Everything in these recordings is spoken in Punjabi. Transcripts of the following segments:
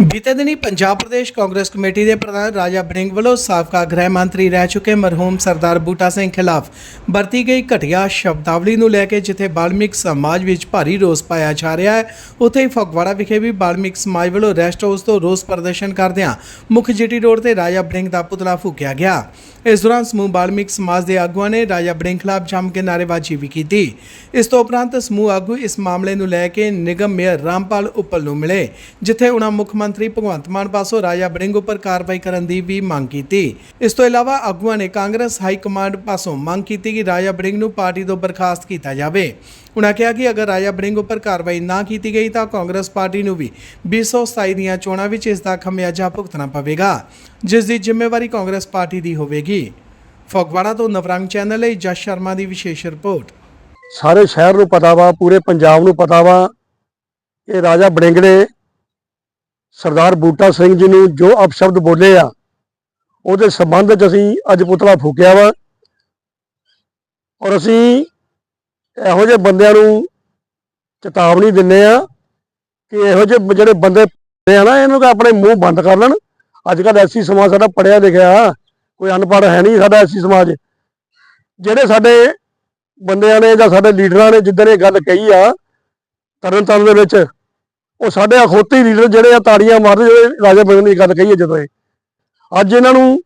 ਬੀਤੇ ਦਿਨੀ ਪੰਜਾਬ ਪ੍ਰਦੇਸ਼ ਕਾਂਗਰਸ ਕਮੇਟੀ ਦੇ ਪ੍ਰਧਾਨ ਰਾਜਾ ਬੜਿੰਗ ਵੱਲੋਂ ਸਾਬਕਾ ਗ੍ਰਹਿ ਮੰਤਰੀ ਰਹਿ ਚੁੱਕੇ ਮਰਹੂਮ ਸਰਦਾਰ ਬੂਟਾ ਸਿੰਘ ਖਿਲਾਫ ਵਰਤੀ ਗਈ ਘਟੀਆ ਸ਼ਬਦਾਵਲੀ ਨੂੰ ਲੈ ਕੇ ਜਿੱਥੇ ਬਾਲਮਿਕ ਸਮਾਜ ਵਿੱਚ ਭਾਰੀ ਰੋਸ ਪਾਇਆ ਜਾ ਰਿਹਾ ਹੈ, ਉੱਥੇ ਹੀ ਫਗਵਾੜਾ ਵਿਖੇ ਵੀ ਬਾਲਮਿਕ ਸਮਾਜ ਵੱਲੋਂ ਰੈਸਟ ਹਾਊਸ ਤੋਂ ਰੋਸ ਪ੍ਰਦਰਸ਼ਨ ਕਰਦਿਆਂ ਮੁੱਖ ਜੀਟੀ ਰੋਡ ਤੇ ਰਾਜਾ ਬੜਿੰਗ ਦਾ ਪੁਤਲਾ ਫੂਕਿਆ ਗਿਆ। ਇਸ ਦੌਰਾਨ ਸਮੂਹ ਬਾਲਮਿਕ ਸਮਾਜ ਦੇ ਆਗੂਆਂ ਨੇ ਰਾਜਾ ਬੜਿੰਗ ਖਿਲਾਫ ਜੰਮ ਕੇ ਨਾਅਰੇਬਾਜ਼ੀ ਵੀ ਕੀਤੀ। ਇਸ ਤੋਂ ਉਪਰੰਤ ਸਮੂਹ ਆਗੂ ਇਸ ਮਾਮਲੇ ਨੂੰ ਲੈ ਕੇ ਨਿਗਮ ਮੇਅਰ ਰਾਮਪਾਲ ਉੱਪਲ ਨੂੰ ਮਿਲੇ, ਜਿੱਥੇ ਉਹਨਾਂ ਮੁੱਖ ਮੰਤਰੀ ਭਗਵੰਤ ਮਾਨ ਪਾਸੋਂ ਰਾਜਾ ਬੜਿੰਗ ਉੱਪਰ ਕਾਰਵਾਈ ਕਰਨ ਦੀ ਵੀ ਮੰਗ ਕੀਤੀ। ਇਸ ਤੋਂ ਇਲਾਵਾ ਆਗੂਆਂ ਨੇ ਕਾਂਗਰਸ ਹਾਈ ਕਮਾਂਡ ਪਾਸੋਂ ਮੰਗ ਕੀਤੀ ਕਿ ਰਾਜਾ ਬੜਿੰਗ ਨੂੰ ਪਾਰਟੀ ਤੋਂ ਬਰਖਾਸਤ ਕੀਤਾ ਜਾਵੇ। ਉਹਨਾਂ ਕਿਹਾ ਕਿ ਅਗਰ ਰਾਜਾ ਬੜਿੰਗ ਉੱਪਰ ਕਾਰਵਾਈ ਨਾ ਕੀਤੀ ਗਈ ਤਾਂ ਕਾਂਗਰਸ ਪਾਰਟੀ ਨੂੰ ਵੀ 2027 ਦੀਆਂ ਚੋਣਾਂ ਵਿੱਚ ਇਸ ਦਾ ਖਮਿਆਜਾ ਭੁਗਤਣਾ ਪਵੇਗਾ, ਜਿਸ ਦੀ ਜ਼ਿੰਮੇਵਾਰੀ ਕਾਂਗਰਸ ਪਾਰਟੀ ਦੀ ਹੋਵੇਗੀ। ਫਗਵਾੜਾ ਤੋਂ ਨਵਰੰਗ ਚੈਨਲ ਲਈ ਜਸ ਸ਼ਰਮਾ ਦੀ ਵਿਸ਼ੇਸ਼ ਰਿਪੋਰਟ। ਸਾਰੇ ਸ਼ਹਿਰ ਨੂੰ ਪਤਾ ਵਾ, ਪੂਰੇ ਪੰਜਾਬ ਨੂੰ ਪਤਾ ਵਾ ਕਿ ਰਾਜਾ ਬੜਿੰਗ ਸਰਦਾਰ ਬੂਟਾ ਸਿੰਘ ਜੀ ਨੂੰ ਜੋ ਅਪਸ਼ਬਦ ਬੋਲੇ ਆ, ਉਹਦੇ ਸੰਬੰਧ 'ਚ ਅਸੀਂ ਅੱਜ ਪੁਤਲਾ ਫੂਕਿਆ ਵਾ। ਔਰ ਅਸੀਂ ਇਹੋ ਜਿਹੇ ਬੰਦਿਆਂ ਨੂੰ ਚੇਤਾਵਨੀ ਦਿੰਨੇ ਆ ਕਿ ਇਹੋ ਜਿਹੇ ਜਿਹੜੇ ਬੰਦੇ ਆ ਨਾ, ਇਹਨੂੰ ਕਿ ਆਪਣੇ ਮੂੰਹ ਬੰਦ ਕਰ ਲੈਣ। ਅੱਜ ਕੱਲ੍ਹ ਐਸੀ ਸਮਾਜ ਸਾਡਾ ਪੜਿਆ ਲਿਖਿਆ ਕੋਈ ਅਨਪੜ੍ਹ ਹੈ ਨਹੀਂ ਸਾਡਾ ਐਸੀ ਸਮਾਜ। ਜਿਹੜੇ ਸਾਡੇ ਬੰਦਿਆਂ ਨੇ ਜਾਂ ਸਾਡੇ ਲੀਡਰਾਂ ਨੇ ਜਿੱਦਾਂ ਇਹ ਗੱਲ ਕਹੀ ਆ ਤਰਨ ਤਾਰਨ ਦੇ ਵਿੱਚ ਉਹ ਸਾਡੇ ਅਖੋਤੀ ਲੀਡਰ ਜਿਹੜੇ ਆ ਤਾੜੀਆਂ ਮਾਰਦੇ ਜਿਹੜੇ ਰਾਜਾ ਬੜਿੰਗ ਦੀ ਗੱਲ ਕਹੀ ਹੈ ਜਦੋਂ ਇਹ। ਅੱਜ ਇਹਨਾਂ ਨੂੰ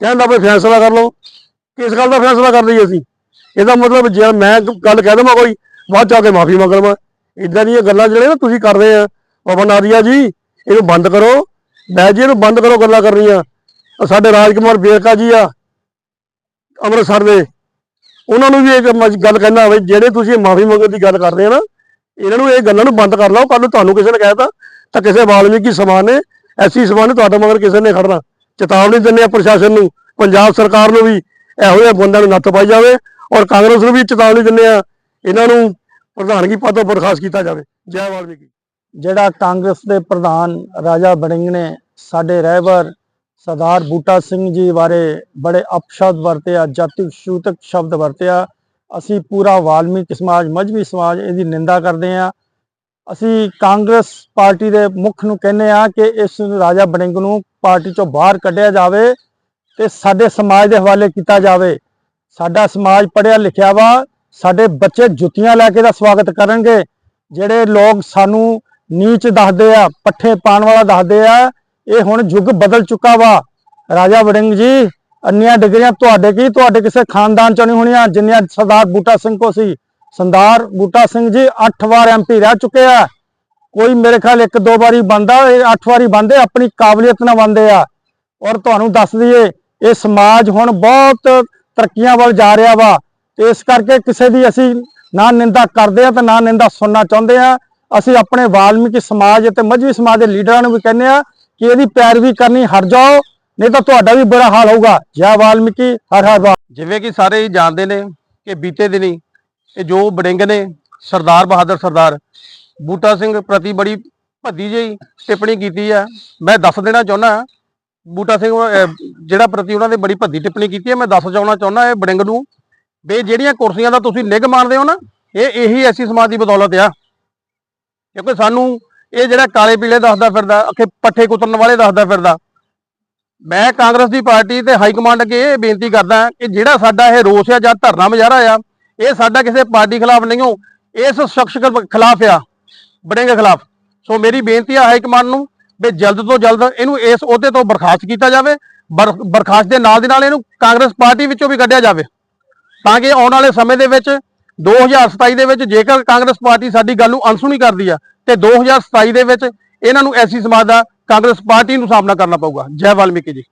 ਕਹਿੰਦਾ ਵੀ ਫੈਸਲਾ ਕਰ ਲਓ। ਕਿਸ ਗੱਲ ਦਾ ਫੈਸਲਾ ਕਰ ਲਈਏ ਅਸੀਂ? ਇਹਦਾ ਮਤਲਬ ਜੇ ਮੈਂ ਗੱਲ ਕਹਿ ਦਵਾਂ ਕੋਈ, ਬਾਅਦ ਚ ਆ ਕੇ ਮਾਫੀ ਮੰਗ ਲਵਾਂ। ਇਦਾਂ ਦੀਆਂ ਗੱਲਾਂ ਜਿਹੜੇ ਨਾ ਤੁਸੀਂ ਕਰਦੇ ਆ। ਬਾਬਾ ਆਰੀਆ ਜੀ, ਇਹਨੂੰ ਬੰਦ ਕਰੋ। ਮੈਂ ਜੀ ਇਹਨੂੰ ਬੰਦ ਕਰੋ ਗੱਲਾਂ ਕਰਨੀਆਂ। ਆਹ ਸਾਡੇ ਰਾਜਕੁਮਾਰ ਬੇਰਕਾ ਜੀ ਆ, ਅੰਮ੍ਰਿਤਸਰ ਦੇ। ਉਹਨਾਂ ਨੂੰ ਵੀ ਇਹ ਗੱਲ ਕਹਿਣਾ ਹੋਵੇ, ਜਿਹੜੇ ਤੁਸੀਂ ਮਾਫੀ ਮੰਗਣ ਦੀ ਗੱਲ ਕਰਦੇ ਆ ਨਾ ਇਹਨਾਂ ਨੂੰ ਇਹ ਗੱਲਾਂ ਨੂੰ ਬੰਦ ਕਰ ਲਓ ਕੱਲ ਨੂੰ ਤੁਹਾਨੂੰ ਕਿਸੇ ਨੇ ਕਹਿਤਾ ਤਾਂ ਕਿਸੇ ਵਾਲਮੀਕੀ ਸਮਾਨ ਨੇ, ਐਸੀ ਸਮਾਨ ਨੇ ਤੁਹਾਡੇ ਮਗਰ ਕਿਸੇ ਨੇ ਖੜਨਾ। ਚੇਤਾਵਨੀ ਦਿੰਦੇ ਆ ਪ੍ਰਸ਼ਾਸਨ ਨੂੰ, ਪੰਜਾਬ ਸਰਕਾਰ ਨੂੰ ਵੀ ਇਹੋ ਜਿਹੇ ਬੰਦਿਆਂ ਨੂੰ ਨੱਥ ਪਾਈ ਜਾਵੇ ਔਰ ਕਾਂਗਰਸ ਨੂੰ ਵੀ ਚੇਤਾਵਨੀ ਦਿੰਦੇ ਆ ਇਹਨਾਂ ਨੂੰ ਪ੍ਰਧਾਨਗੀ ਪਦ ਤੋਂ ਬਰਖਾਸਤ ਕੀਤਾ ਜਾਵੇ। ਜੈ ਵਾਲਮੀਕੀ। ਜਿਹੜਾ ਕਾਂਗਰਸ ਦੇ ਪ੍ਰਧਾਨ ਰਾਜਾ ਬੜਿੰਗ ਨੇ ਸਾਡੇ ਰਹਿਬਰ ਸਰਦਾਰ ਬੂਟਾ ਸਿੰਘ ਜੀ ਬਾਰੇ ਬੜੇ ਅਪਸ਼ਬਦ ਵਰਤਿਆ ਜਾਤਿਕ ਸ਼ੂਤਕ ਸ਼ਬਦ ਵਰਤਿਆ ਅਸੀਂ ਪੂਰਾ ਵਾਲਮੀਕ ਸਮਾਜ, ਮਜਬੀ ਸਮਾਜ ਇਹਦੀ ਨਿੰਦਾ ਕਰਦੇ ਹਾਂ। ਅਸੀਂ ਕਾਂਗਰਸ ਪਾਰਟੀ ਦੇ ਮੁੱਖ ਨੂੰ ਕਹਿੰਦੇ ਆ ਕਿ ਇਸ ਰਾਜਾ ਬੜਿੰਗ ਨੂੰ ਪਾਰਟੀ ਚੋਂ ਬਾਹਰ ਕੱਢਿਆ ਜਾਵੇ ਤੇ ਸਾਡੇ ਸਮਾਜ ਦੇ ਹਵਾਲੇ ਕੀਤਾ ਜਾਵੇ। ਸਾਡਾ ਸਮਾਜ ਪੜਿਆ ਲਿਖਿਆ ਵਾ, ਸਾਡੇ ਬੱਚੇ ਜੁੱਤੀਆਂ ਲੈ ਕੇ ਦਾ ਸਵਾਗਤ ਕਰਨਗੇ। ਜਿਹੜੇ ਲੋਕ ਸਾਨੂੰ ਨੀਚ ਦੱਸਦੇ ਆ, ਪੱਠੇ ਪਾਣ ਵਾਲਾ ਦੱਸਦੇ ਆ, ਇਹ ਹੁਣ ਯੁੱਗ ਬਦਲ ਚੁੱਕਾ ਵਾ। ਰਾਜਾ ਵੜਿੰਗ ਜੀ ਅੰਨੀਆਂ ਡਿਗਰੀਆਂ ਤੁਹਾਡੇ ਕੀ? ਤੁਹਾਡੇ ਕਿਸੇ ਖਾਨਦਾਨ ਚੋਂ ਨਹੀਂ ਹੋਣੀਆਂ, ਜਿੰਨੀਆਂ ਸਰਦਾਰ ਬੂਟਾ ਸਿੰਘ ਕੋ ਸੀ। ਸਰਦਾਰ ਬੂਟਾ ਸਿੰਘ ਜੀ 8 ਵਾਰ ਐਮਪੀ ਰਹਿ ਚੁੱਕੇ ਆ। ਕੋਈ ਮੇਰੇ ਖਿਆਲ ਇੱਕ ਦੋ ਵਾਰੀ ਬੰਦਾ ਇਹ 8 ਵਾਰੀ ਬੰਦੇ ਆਪਣੀ ਕਾਬਲੀਅਤ ਨਾਲ ਬੰਦੇ ਆ। ਔਰ ਤੁਹਾਨੂੰ ਦੱਸ ਦਈਏ, ਇਹ ਸਮਾਜ ਹੁਣ ਬਹੁਤ ਤਰੱਕੀਆਂ ਵੱਲ ਜਾ ਰਿਹਾ ਵਾ। ਤੇ ਇਸ ਕਰਕੇ ਕਿਸੇ ਦੀ ਅਸੀਂ ਨਾ ਨਿੰਦਾ ਕਰਦੇ ਆ ਤੇ ਨਾ ਨਿੰਦਾ ਸੁਣਨਾ ਚਾਹੁੰਦੇ ਆ। ਅਸੀਂ ਆਪਣੇ ਵਾਲਮੀਕੀ ਸਮਾਜ ਅਤੇ ਮਜ਼ਵੀ ਸਮਾਜ ਦੇ ਲੀਡਰਾਂ ਨੂੰ ਵੀ ਕਹਿੰਦੇ ਆ ਕਿ ਇਹਦੀ ਪੈਰਵੀ ਕਰਨੀ, ਹਟ ਜਾਓ। ਨਹੀਂ ਤਾਂ ਤੁਹਾਡਾ ਵੀ ਬੁਰਾ ਹਾਲ ਹੋਊਗਾ। ਜੈ ਵਾਲਮੀਕੀ, ਹਰ ਹਰ ਜਿਵੇਂ ਕਿ ਸਾਰੇ ਹੀ ਜਾਣਦੇ ਨੇ ਕਿ ਬੀਤੇ ਦਿਨੀ ਇਹ ਜੋ ਬੜਿੰਗ ਨੇ, ਸਰਦਾਰ ਬਹਾਦਰ ਸਰਦਾਰ, ਬੂਟਾ ਸਿੰਘ ਪ੍ਰਤੀ ਬੜੀ ਭੱਦੀ ਜਿਹੀ ਟਿੱਪਣੀ ਕੀਤੀ ਆ। ਮੈਂ ਦੱਸ ਦੇਣਾ ਚਾਹੁੰਦਾ ਬੂਟਾ ਸਿੰਘ ਜਿਹੜਾ ਪ੍ਰਤੀ ਉਹਨਾਂ ਦੇ ਬੜੀ ਭੱਦੀ ਟਿੱਪਣੀ ਕੀਤੀ ਹੈ ਮੈਂ ਦੱਸ ਚਾਉਣਾ ਚਾਹੁੰਦਾ ਇਹ ਬੜਿੰਗ ਨੂੰ ਵੀ ਜਿਹੜੀਆਂ ਕੁਰਸੀਆਂ ਦਾ ਤੁਸੀਂ ਨਿਗ ਮਾਣਦੇ ਹੋ ਨਾ, ਇਹ ਇਹੀ ਐਸੀ ਸਮਾਜ ਦੀ ਬਦੌਲਤ ਆ। ਕਿਉਂਕਿ ਸਾਨੂੰ ਇਹ ਜਿਹੜਾ ਕਾਲੇ ਪੀਲੇ ਦੱਸਦਾ ਫਿਰਦਾ, ਅਖੇ ਪੱਠੇ ਕੁਤਰਨ ਵਾਲੇ ਦੱਸਦਾ ਫਿਰਦਾ ਮੈਂ ਕਾਂਗਰਸ ਦੀ ਪਾਰਟੀ ਤੇ ਹਾਈ ਕਮਾਂਡ ਅੱਗੇ ਇਹ ਬੇਨਤੀ ਕਰਦਾ ਕਿ ਜਿਹੜਾ ਸਾਡਾ ਇਹ ਰੋਸ ਆ ਜਾਂ ਧਰਨਾ ਮੁਜ਼ਾਹਰਾ ਆ, ਇਹ ਸਾਡਾ ਕਿਸੇ ਪਾਰਟੀ ਖਿਲਾਫ ਨਹੀਂ ਹੋ, ਇਸ ਸ਼ਖਸ ਖਿਲਾਫ ਆ ਬੜਿੰਗ ਖਿਲਾਫ। ਸੋ ਮੇਰੀ ਬੇਨਤੀ ਆ ਹਾਈ ਕਮਾਂਡ ਨੂੰ ਵੀ ਜਲਦ ਤੋਂ ਜਲਦ ਇਹਨੂੰ ਇਸ ਅਹੁਦੇ ਤੋਂ ਬਰਖਾਸਤ ਕੀਤਾ ਜਾਵੇ, ਬਰ- ਬਰਖਾਸਤ ਦੇ ਨਾਲ ਦੀ ਨਾਲ ਇਹਨੂੰ ਕਾਂਗਰਸ ਪਾਰਟੀ ਵਿੱਚੋਂ ਵੀ ਕੱਢਿਆ ਜਾਵੇ। ਤਾਂ ਕਿ ਆਉਣ ਵਾਲੇ ਸਮੇਂ ਦੇ ਵਿੱਚ 2027 ਦੇ ਵਿੱਚ ਜੇਕਰ ਕਾਂਗਰਸ ਪਾਰਟੀ ਸਾਡੀ ਗੱਲ ਨੂੰ ਅਣਸੁਣੀ ਕਰਦੀ ਆ, ਤੇ 2027 ਦੇ ਵਿੱਚ ਇਹਨਾਂ ਨੂੰ ਐਸੀ ਸਮਾਜ ਦਾ ਕਾਂਗਰਸ ਪਾਰਟੀ ਨੂੰ ਸਾਹਮਣਾ ਕਰਨਾ ਪਊਗਾ। ਜੈ ਵਾਲਮੀਕੀ ਜੀ।